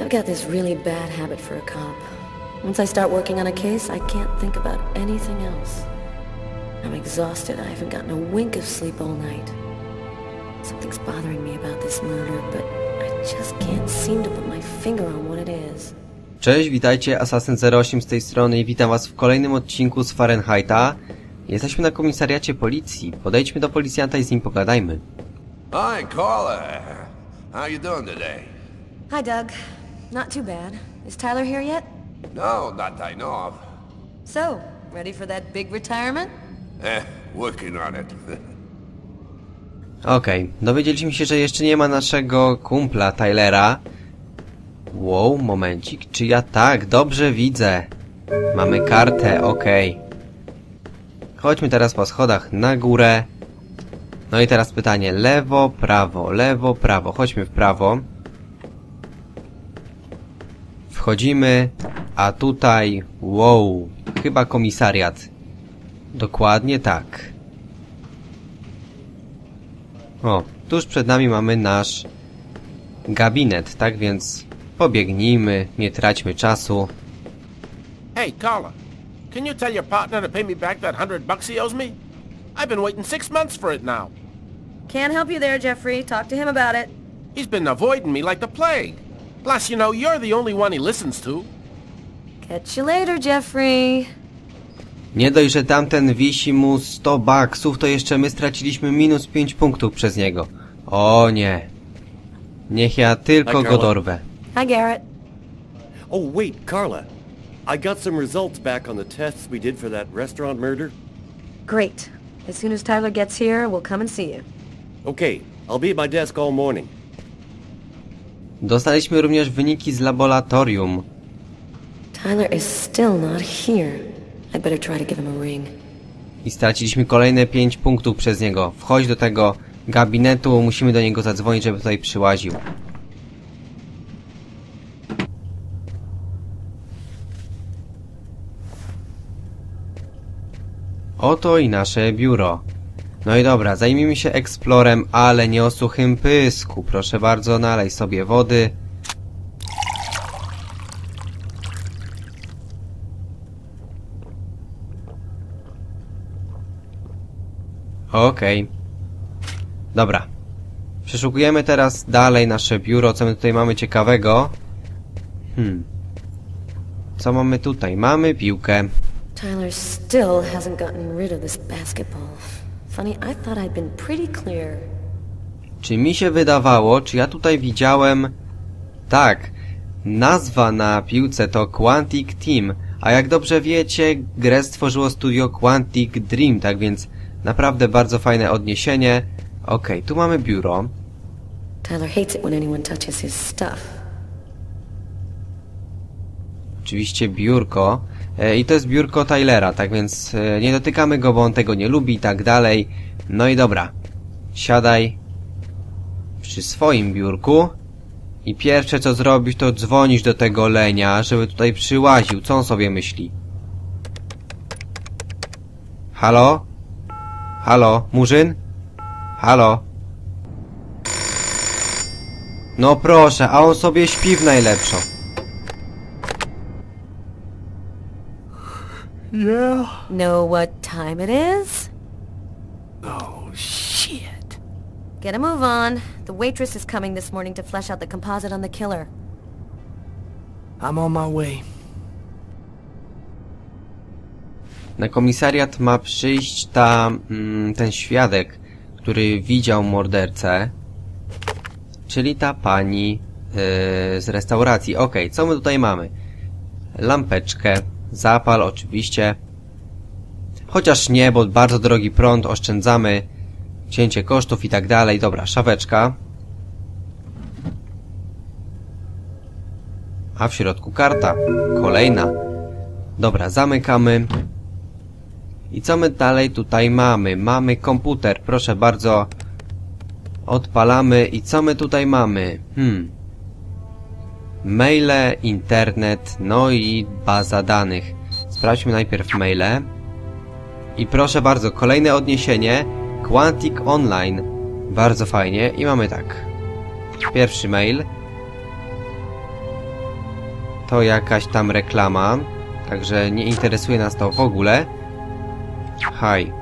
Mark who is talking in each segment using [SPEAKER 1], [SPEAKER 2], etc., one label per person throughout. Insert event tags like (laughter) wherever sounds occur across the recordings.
[SPEAKER 1] I've got this really bad habit for a cop. Once I start working on a case, I can't think about anything else. I'm exhausted. I haven't gotten a wink of sleep all night. Something's bothering me about this murder, but I just can't seem to put my finger on what it is.
[SPEAKER 2] Cześć, witajcie, Assassin08 z tej strony i witam was w kolejnym odcinku z Fahrenheita. Jesteśmy na komisariacie policji. Podejdźmy do policjanta i z nim pogadajmy.
[SPEAKER 3] Hi, Carla. How you doing today?
[SPEAKER 1] Hi, Doug. Not too bad. Is Tyler here yet?
[SPEAKER 3] No, not that I know of.
[SPEAKER 1] So, ready for that big retirement?
[SPEAKER 3] Eh, working on it. (laughs)
[SPEAKER 2] Okej, dowiedzieliśmy się, że jeszcze nie ma naszego kumpla Tylera. Wow, momencik, czy ja tak, dobrze widzę. Mamy kartę, okej. Chodźmy teraz po schodach na górę. No i teraz pytanie, lewo, prawo, lewo, prawo. Chodźmy w prawo. Wchodzimy, a tutaj, wow, chyba komisariat. Dokładnie tak. O, tuż przed nami mamy nasz gabinet, tak więc pobiegnijmy, nie traćmy czasu.
[SPEAKER 4] Hey, Carla, can you tell your partner to pay me back that hundred bucks he owes me? I've been waiting six months for it now.
[SPEAKER 1] Can't help you there, Jeffrey. Talk to him about it.
[SPEAKER 4] He's been avoiding me like the plague. Plus, you know, you're the only one he listens to.
[SPEAKER 1] Catch you later, Jeffrey.
[SPEAKER 2] Nie dość, że tamten wisi mu 100 baksów, to jeszcze my straciliśmy minus 5 punktów przez niego. O nie. Niech ja tylko
[SPEAKER 5] Hi,
[SPEAKER 2] go dorwę.
[SPEAKER 1] Hi, Garrett.
[SPEAKER 5] Oh, wait, Carla. I got some results back on the tests we did for that restaurant murder.
[SPEAKER 1] Great. As soon as Tyler gets here, we'll come and see you.
[SPEAKER 5] Okay, I'll be at my desk all morning.
[SPEAKER 2] Dostaliśmy również wyniki z laboratorium.
[SPEAKER 1] Tyler is still not here. I better try to give him a ring.
[SPEAKER 2] I straciliśmy kolejne 5 punktów przez niego. Wchodź do tego gabinetu, musimy do niego zadzwonić, żeby tutaj przyłaził. Oto i nasze biuro. No i dobra, zajmijmy się eksplorem, ale nie o suchym pysku. Proszę bardzo, nalej sobie wody. Okej. Dobra. Przeszukujemy teraz dalej nasze biuro, co my tutaj mamy ciekawego. Hmm. Co mamy tutaj? Mamy piłkę.
[SPEAKER 1] Tyler still hasn't gotten rid of this basketball. Funny, I thought I'd been pretty clear.
[SPEAKER 2] Czy mi się wydawało, czy ja tutaj widziałem... Tak, nazwa na piłce to Quantic Team, a jak dobrze wiecie, grę stworzyło studio Quantic Dream, tak więc naprawdę bardzo fajne odniesienie. Okej, tu mamy biuro.
[SPEAKER 1] Tyler hates it when anyone touches his stuff.
[SPEAKER 2] Oczywiście biurko. E, I to jest biurko Tylera, tak więc e, nie dotykamy go, bo on tego nie lubi i tak dalej. No i dobra. Siadaj przy swoim biurku. I pierwsze co zrobisz, to dzwonisz do tego lenia, żeby tutaj przyłaził. Co on sobie myśli? Halo? Halo? Murzyn? Halo? No proszę, a on sobie śpi w najlepszą.
[SPEAKER 4] Yeah?
[SPEAKER 1] Know what time it is?
[SPEAKER 4] Oh, shit.
[SPEAKER 1] Get a move on. The waitress is coming this morning to flesh out the composite on the killer.
[SPEAKER 4] I'm on my way.
[SPEAKER 2] Na komisariat ma przyjść ta, mm, ten świadek, który widział mordercę, czyli ta pani yy, z restauracji. Okej, co my tutaj mamy? Lampeczkę, zapal oczywiście. Chociaż nie, bo bardzo drogi prąd, oszczędzamy cięcie kosztów i tak dalej. Dobra, szaweczka. A w środku karta. Kolejna. Dobra, zamykamy. I co my dalej tutaj mamy? Mamy komputer, proszę bardzo. Odpalamy i co my tutaj mamy? Hmm. Maile, internet, no i baza danych. Sprawdźmy najpierw maile. I proszę bardzo, kolejne odniesienie. Quantic Online. Bardzo fajnie. I mamy tak. Pierwszy mail. to jakaś tam reklama, także nie interesuje nas to w ogóle. Haj,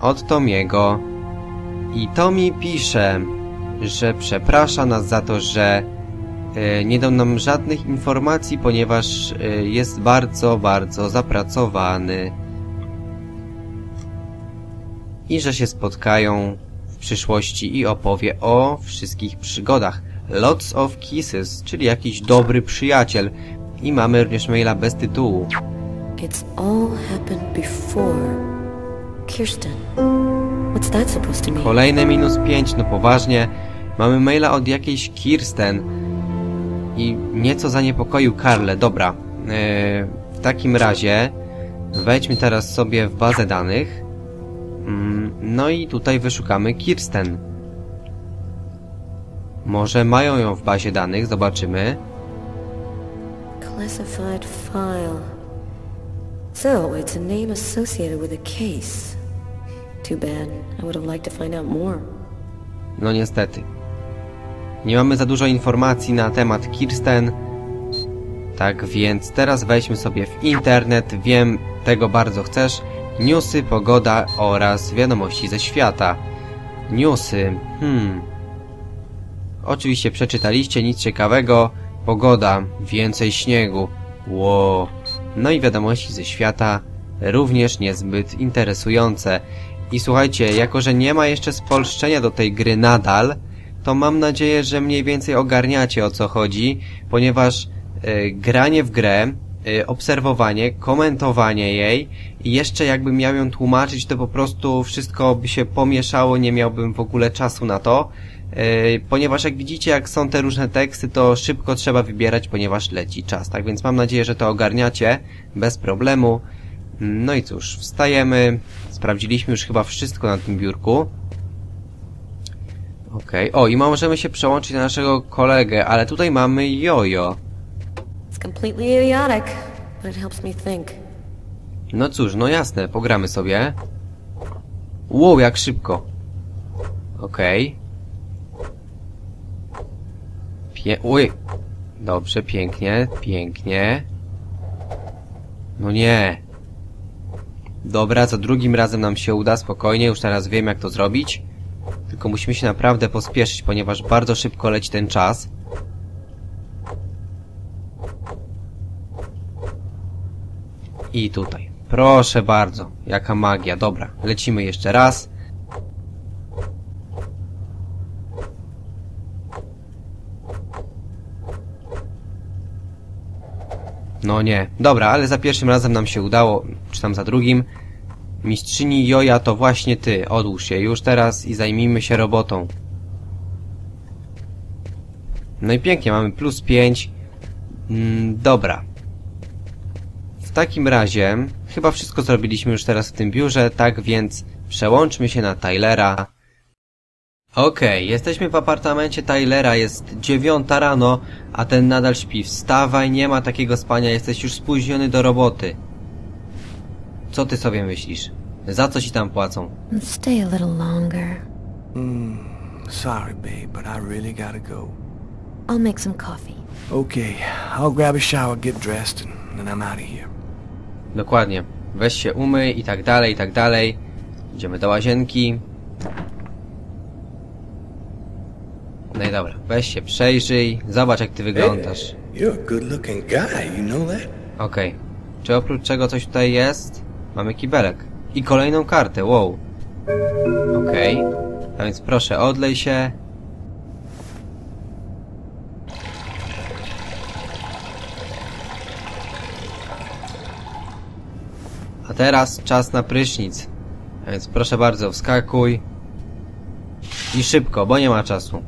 [SPEAKER 2] od Tomiego. I Tomi pisze, że przeprasza nas za to, że nie dał nam żadnych informacji, ponieważ e, jest bardzo, bardzo zapracowany. I że się spotkają w przyszłości i opowie o wszystkich przygodach. Lots of Kisses, czyli jakiś dobry przyjaciel. I mamy również maila bez tytułu.
[SPEAKER 1] It's all happened before. Kirsten. What's that supposed to mean?
[SPEAKER 2] Kolejne minus 5, no poważnie. Mamy maila od jakiejś Kirsten. I nieco zaniepokoił Karle. Dobra. Yy, w takim razie wejdźmy teraz sobie w bazę danych. Mm, no i tutaj wyszukamy Kirsten. Może mają ją w bazie danych, zobaczymy.
[SPEAKER 1] Classified file. So, it's a name associated with a case. Too bad. I would have liked to find out more.
[SPEAKER 2] No niestety. Nie mamy za dużo informacji na temat Kirsten. Tak więc teraz wejdźmy sobie w internet. Wiem, tego bardzo chcesz. Newsy, pogoda oraz wiadomości ze świata. Newsy. Hmm. Oczywiście przeczytaliście nic ciekawego. Pogoda. Więcej śniegu. Ło. No i wiadomości ze świata. Również niezbyt interesujące. I słuchajcie, jako że nie ma jeszcze spolszczenia do tej gry nadal, to mam nadzieję, że mniej więcej ogarniacie o co chodzi, ponieważ e, granie w grę, e, obserwowanie, komentowanie jej i jeszcze jakbym miał ją tłumaczyć, to po prostu wszystko by się pomieszało, nie miałbym w ogóle czasu na to, e, ponieważ jak widzicie, jak są te różne teksty, to szybko trzeba wybierać, ponieważ leci czas. Tak więc mam nadzieję, że to ogarniacie bez problemu. No i cóż, wstajemy, sprawdziliśmy już chyba wszystko na tym biurku. Okej, o i możemy się przełączyć na naszego kolegę, ale tutaj mamy jojo.
[SPEAKER 1] It's completely idiotic, but it helps me think.
[SPEAKER 2] No cóż, no jasne, pogramy sobie. Wow, jak szybko. Okej. Pie... Uj. Dobrze, pięknie, pięknie. No nie. Dobra, za drugim razem nam się uda, spokojnie, już teraz wiem jak to zrobić. Tylko musimy się naprawdę pospieszyć, ponieważ bardzo szybko leci ten czas. I tutaj. Proszę bardzo. Jaka magia. Dobra, lecimy jeszcze raz. No nie. Dobra, ale za pierwszym razem nam się udało, czy tam za drugim. Mistrzyni Joja to właśnie ty. Odłóż się już teraz i zajmijmy się robotą. No i pięknie, mamy plus 5. Mm, dobra. W takim razie, chyba wszystko zrobiliśmy już teraz w tym biurze, tak więc przełączmy się na Tylera. Okej, jesteśmy w apartamencie Tylera, jest dziewiąta rano, a ten nadal śpi. Wstawaj, nie ma takiego spania, jesteś już spóźniony do roboty. Co ty sobie myślisz? Za co ci tam płacą?
[SPEAKER 1] Stay a little longer.
[SPEAKER 6] Sorry, babe, but I really gotta go.
[SPEAKER 1] I'll make some coffee.
[SPEAKER 6] Okay, I'll grab a shower, get dressed, and then I'm out of here.
[SPEAKER 2] Dokładnie. Weź się umyj i tak dalej, i tak dalej. Idziemy do łazienki. No i dobra, weź się przejrzyj, zobacz jak ty wyglądasz.
[SPEAKER 6] You're a good-looking guy, you know that?
[SPEAKER 2] Okej. Czy oprócz czego coś tutaj jest? Mamy kibelek. I kolejną kartę, wow. Okej. A więc proszę, odlej się. A teraz czas na prysznic. A więc proszę bardzo, wskakuj. I szybko, bo nie ma czasu.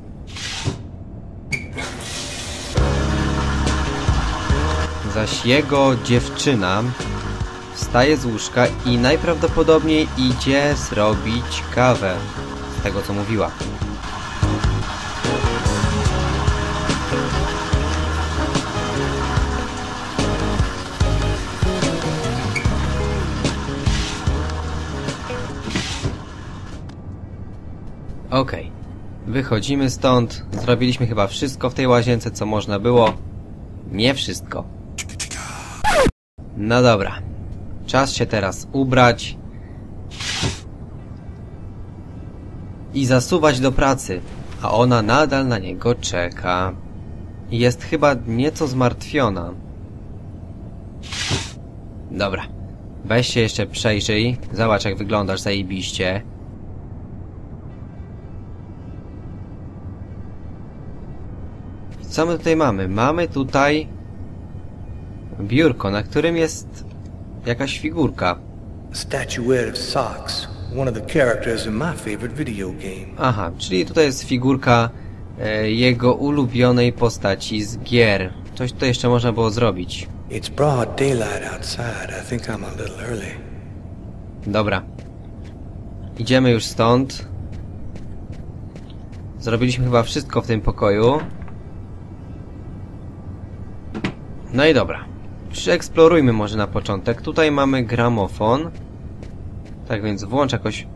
[SPEAKER 2] Zaś jego dziewczyna wstaje z łóżka i najprawdopodobniej idzie zrobić kawę. Z tego co mówiła. Okej. Wychodzimy stąd. Zrobiliśmy chyba wszystko w tej łazience, co można było. Nie wszystko. No dobra. Czas się teraz ubrać. I zasuwać do pracy. A ona nadal na niego czeka. Jest chyba nieco zmartwiona. Dobra. Weź się jeszcze przejrzyj. Zobacz jak wyglądasz zajebiście. Co my tutaj mamy? Mamy tutaj biurko, na którym jest jakaś figurka.
[SPEAKER 6] Statuette of Socks, one of the characters in my favorite video game.
[SPEAKER 2] Aha, czyli tutaj jest figurka e, jego ulubionej postaci z gier. Coś tutaj jeszcze można było zrobić.
[SPEAKER 6] It's broad daylight outside. I think I'm a little early.
[SPEAKER 2] Dobra. Idziemy już stąd. Zrobiliśmy chyba wszystko w tym pokoju. No i dobra. Przeeksplorujmy może na początek. Tutaj mamy gramofon. Tak więc włącz jakoś...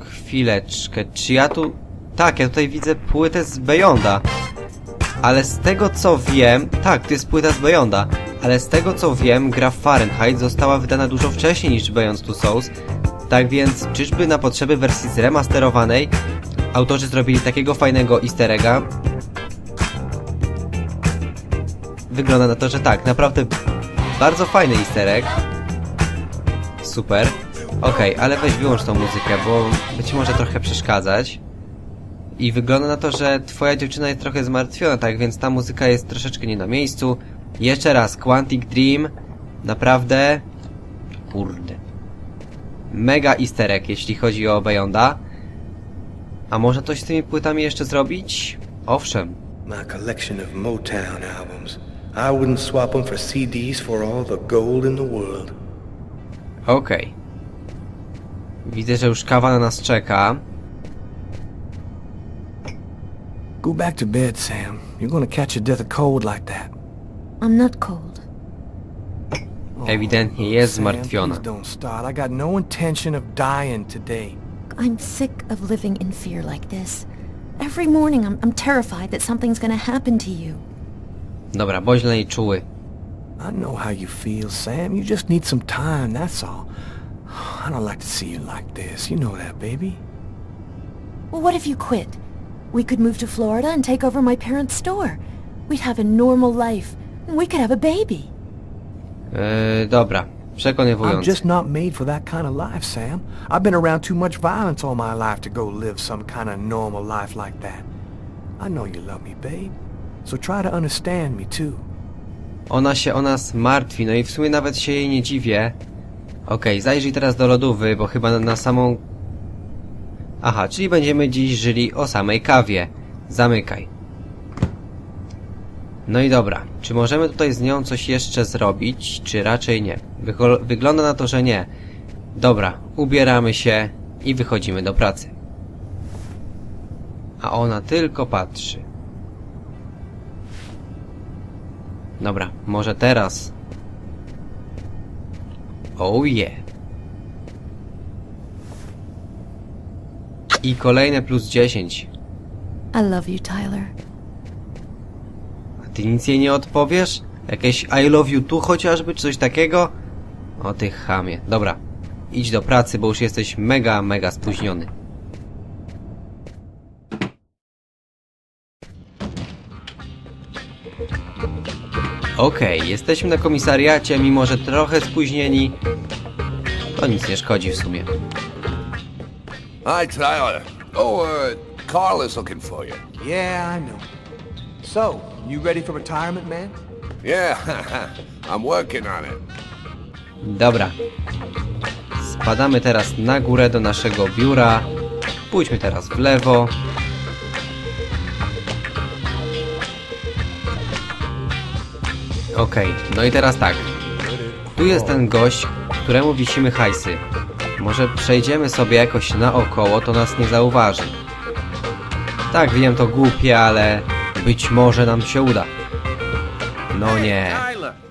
[SPEAKER 2] Chwileczkę. Czy ja tu... Tak, ja tutaj widzę płytę z Beyonda. Ale z tego co wiem... Tak, to jest płyta z Beyonda. Ale z tego co wiem, gra Fahrenheit została wydana dużo wcześniej niż Beyond Two Souls. Tak więc, czyżby na potrzeby wersji zremasterowanej autorzy zrobili takiego fajnego easter egga? Wygląda na to, że tak, naprawdę bardzo fajny easter. Super. Okej, ale weź wyłącz tą muzykę, bo być może trochę przeszkadzać. I wygląda na to, że twoja dziewczyna jest trochę zmartwiona, tak więc ta muzyka jest troszeczkę nie na miejscu. Jeszcze raz, Quantic Dream. Naprawdę... Kurde. Mega easter jeśli chodzi o Beyonda. A można coś z tymi płytami jeszcze zrobić? Owszem.
[SPEAKER 6] My collection of Motown albums. I wouldn't swap them for CDs for all the gold in the world.
[SPEAKER 2] Okej. Widzę, że już kawa na nas czeka.
[SPEAKER 6] Go back to bed, Sam. You're gonna catch a death of cold like that.
[SPEAKER 1] I'm not cold.
[SPEAKER 6] Oh,
[SPEAKER 2] Ewidentnie jest
[SPEAKER 6] Sam,
[SPEAKER 2] zmartwiona.
[SPEAKER 6] please don't start. I got no intention of dying today.
[SPEAKER 1] I'm sick of living in fear like this. Every morning I'm, I'm terrified that something's gonna happen to you.
[SPEAKER 2] Dobra, bądź dla niej czuły.
[SPEAKER 6] I know how you feel, Sam. You just need some time, that's all. I don't like to see you like this. You know that, baby.
[SPEAKER 1] Well, what if you quit? We could move to Florida and take over my parents' store. We'd have a normal life. and We could have a baby.
[SPEAKER 2] Eee, dobra.
[SPEAKER 6] I'm just not made for that kind of life, Sam. I've been around too much violence all my life to go live some kind of normal life like that. I know you love me, babe. So try to understand me, too.
[SPEAKER 2] Ona się o nas martwi, no i w sumie nawet się jej nie dziwię. Okej, zajrzyj teraz do lodówy, bo chyba na, na samą... Aha, czyli będziemy dziś żyli o samej kawie. Zamykaj. No i dobra, czy możemy tutaj z nią coś jeszcze zrobić, czy raczej nie? Wygląda na to, że nie. Dobra, ubieramy się i wychodzimy do pracy. A ona tylko patrzy. Dobra, może teraz. Oh yeah. I kolejne plus 10.
[SPEAKER 1] I love you, Tyler.
[SPEAKER 2] A ty nic jej nie odpowiesz? Jakieś I love you tu chociażby, czy coś takiego? O ty chamie. Dobra, idź do pracy, bo już jesteś mega, mega spóźniony. Okej, jesteśmy na komisariacie, mimo że trochę spóźnieni. To nic nie szkodzi w sumie.
[SPEAKER 3] Hi, Tyler. Oh, uh, Carl is looking for you.
[SPEAKER 6] Yeah, I know. So, you ready for retirement, man?
[SPEAKER 3] Yeah, (laughs) I'm working on it.
[SPEAKER 2] Dobra. Spadamy teraz na górę do naszego biura. Pójdźmy teraz w lewo. Okej, no i teraz tak. Tu jest ten gość, któremu wisimy hajsy. Może przejdziemy sobie jakoś naokoło, to nas nie zauważy. Tak, wiem, to głupie, ale być może nam się uda. No nie.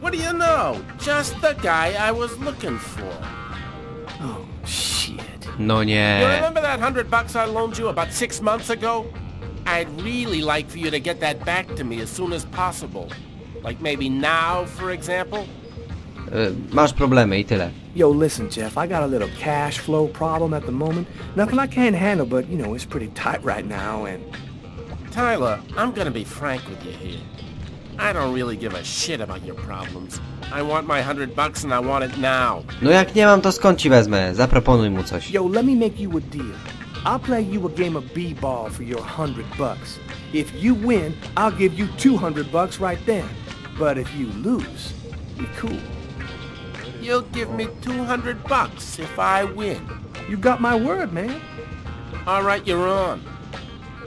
[SPEAKER 4] What do you know? Just the guy I was looking for.
[SPEAKER 6] Oh, shit.
[SPEAKER 2] No
[SPEAKER 4] You
[SPEAKER 2] nie.
[SPEAKER 4] remember that hundred bucks I loaned you about six months ago? I'd really like for you to get that back to me as soon as possible. Like maybe now, for example?
[SPEAKER 2] Uh, masz problemy i tyle.
[SPEAKER 6] Yo, listen, Jeff, I got a little cash flow problem at the moment. Nothing I can't handle, but, you know, it's pretty tight right now, and...
[SPEAKER 4] Tyler, I'm gonna be frank with you here. I don't really give a shit about your problems. I want my hundred bucks and I want it now.
[SPEAKER 2] No jak nie mam, to skąd ci wezmę? Zaproponuj mu coś.
[SPEAKER 6] Yo, let me make you a deal. I'll play you a game of b-ball for your hundred bucks. If you win, I'll give you two hundred bucks right then. But if you lose, be cool.
[SPEAKER 4] You'll give me two hundred bucks if I win.
[SPEAKER 6] You've got my word, man.
[SPEAKER 4] All right, you're on.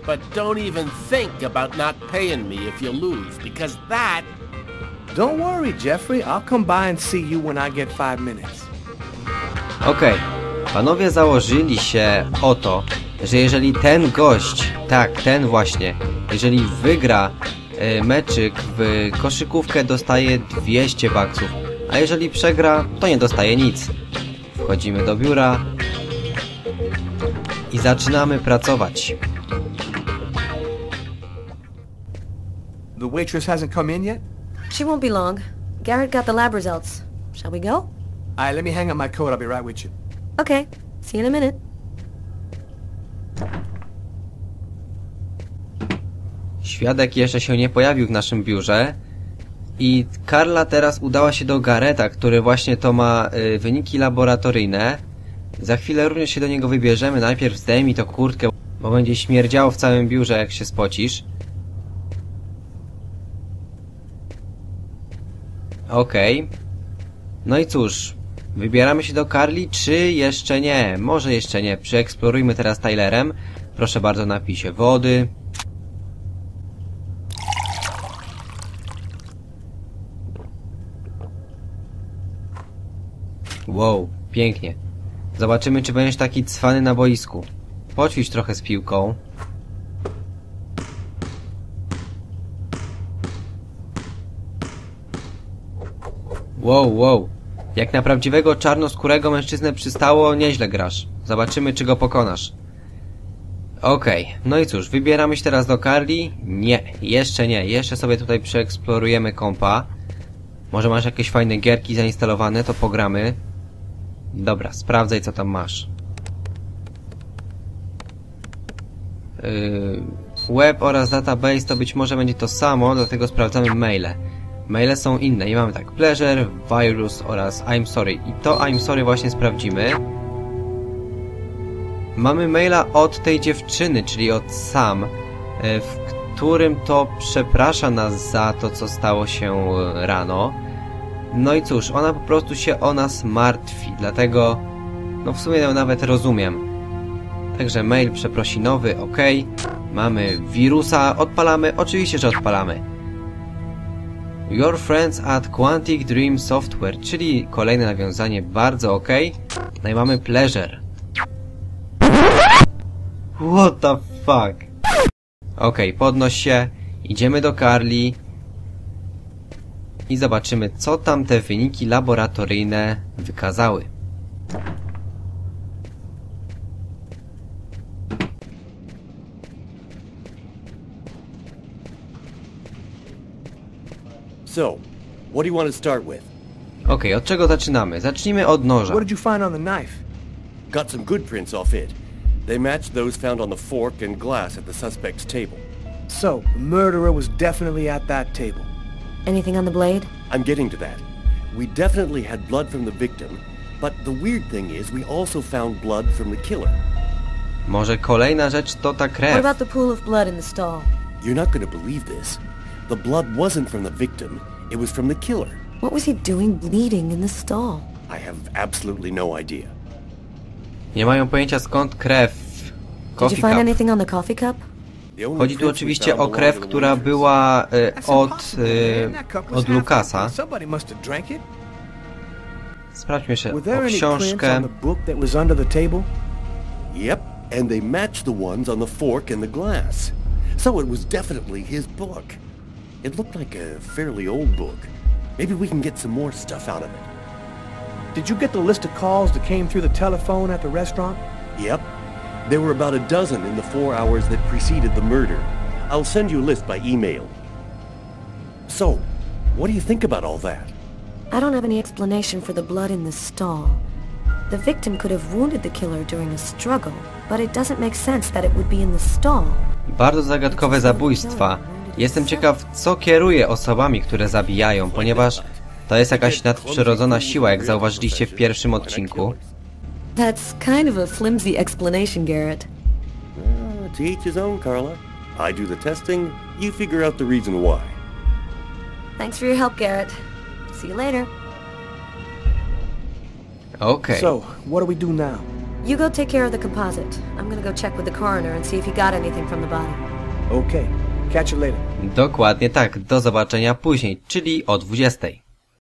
[SPEAKER 4] But don't even think about not paying me if you lose, because that...
[SPEAKER 6] Don't worry, Jeffrey. I'll come by and see you when I get five minutes.
[SPEAKER 2] Okej. Panowie założyli się o to, że jeżeli ten gość, tak, ten właśnie, jeżeli wygra meczyk w koszykówkę, dostaje 200 baksów, a jeżeli przegra, to nie dostaje nic. Wchodzimy do biura i zaczynamy pracować.
[SPEAKER 6] The waitress hasn't come in yet?
[SPEAKER 1] She won't be long. Garrett got the lab results. Shall we go?
[SPEAKER 6] Alright, let me hang up my coat. I'll be right with you.
[SPEAKER 1] Okay. See you in a minute.
[SPEAKER 2] Świadek jeszcze się nie pojawił w naszym biurze i Karla teraz udała się do Gareta, który właśnie to ma y, wyniki laboratoryjne. Za chwilę również się do niego wybierzemy. Najpierw zdejmij to kurtkę, bo będzie śmierdziało w całym biurze, jak się spocisz. Okej. No i cóż, wybieramy się do Carly, czy jeszcze nie? Może jeszcze nie. Przeeksplorujmy teraz Tylerem. Proszę bardzo, napij się wody. Wow, pięknie. Zobaczymy, czy będziesz taki cwany na boisku. Poćwicz trochę z piłką. Wow, wow. Jak na prawdziwego czarnoskórego mężczyznę przystało, nieźle grasz. Zobaczymy, czy go pokonasz. Okej, no i cóż, wybieramy się teraz do Carly? Nie, jeszcze nie. Jeszcze sobie tutaj przeeksplorujemy kompa. Może masz jakieś fajne gierki zainstalowane, to pogramy. Dobra, sprawdzaj co tam masz. Yy, web oraz database to być może będzie to samo, dlatego sprawdzamy maile. Maile są inne i mamy tak Pleasure, Virus oraz I'm Sorry. I to I'm Sorry właśnie sprawdzimy. Mamy maila od tej dziewczyny, czyli od Sam, e, w którym to przeprasza nas za to, co stało się e, rano. No i cóż, ona po prostu się o nas martwi, dlatego no w sumie nawet rozumiem. Także mail przeprosinowy, ok. Mamy wirusa, odpalamy, oczywiście, że odpalamy. Your friends at Quantic Dream Software, czyli kolejne nawiązanie bardzo ok. No i mamy pleasure. What the fuck? Okej, podnoś się, idziemy do Carly i zobaczymy, co tam te wyniki laboratoryjne wykazały.
[SPEAKER 5] So, what do you want to start with?
[SPEAKER 2] Okej, od czego zaczynamy? Zacznijmy od noża.
[SPEAKER 6] What did you find on the knife?
[SPEAKER 5] Got some good prints off it. They matched those found on the fork and glass at the suspect's table.
[SPEAKER 6] So, the murderer was definitely at that table.
[SPEAKER 1] Anything on the blade?
[SPEAKER 5] I'm getting to that. We definitely had blood from the victim, but the weird thing is we also found blood from the killer.
[SPEAKER 2] Może kolejna rzecz to ta
[SPEAKER 1] What about the pool of blood in the stall?
[SPEAKER 5] You're not going to believe this. The blood wasn't from the victim, it was from the killer.
[SPEAKER 1] What was he doing bleeding in the stall?
[SPEAKER 5] I have absolutely no idea.
[SPEAKER 2] Nie mają pojęcia skąd krew.
[SPEAKER 1] Did you find
[SPEAKER 2] cup.
[SPEAKER 1] anything on the coffee cup?
[SPEAKER 2] Chodzi tu oczywiście o krew, która była e, od, e, od Lukasa. Sprawdźmy
[SPEAKER 6] there
[SPEAKER 2] o książkę.
[SPEAKER 5] Yep, and they matched the ones on the fork and the glass. So it was definitely his book. It looked like a fairly old book. Maybe we can get some more stuff out of it.
[SPEAKER 6] Did you get the list of calls that came through the telephone at the restaurant?
[SPEAKER 5] Yep. There were about a dozen in the four hours that preceded the murder. I'll send you a list by email. So, what do you think about all that?
[SPEAKER 1] I don't have any explanation for the blood in the stall. The victim could have wounded the killer during a struggle, but it doesn't make sense that it would be in the stall.
[SPEAKER 2] Bardzo zagadkowe zabójstwa. Jestem ciekaw, co kieruje osobami, które zabijają, ponieważ to jest jakaś nadprzyrodzona siła, jak zauważyliście w pierwszym odcinku.
[SPEAKER 1] That's kind of a flimsy explanation, Garrett.
[SPEAKER 5] Uh, to each his own, Carla. I do the testing, you figure out the reason why.
[SPEAKER 1] Thanks for your help, Garrett. See you later.
[SPEAKER 2] Okay.
[SPEAKER 6] So, what do we do now?
[SPEAKER 1] You go take care of the composite. I'm gonna go check with the coroner and see if he got anything from the body.
[SPEAKER 6] Okay. Catch you later.
[SPEAKER 2] Dokładnie tak. Do zobaczenia później, czyli o 20.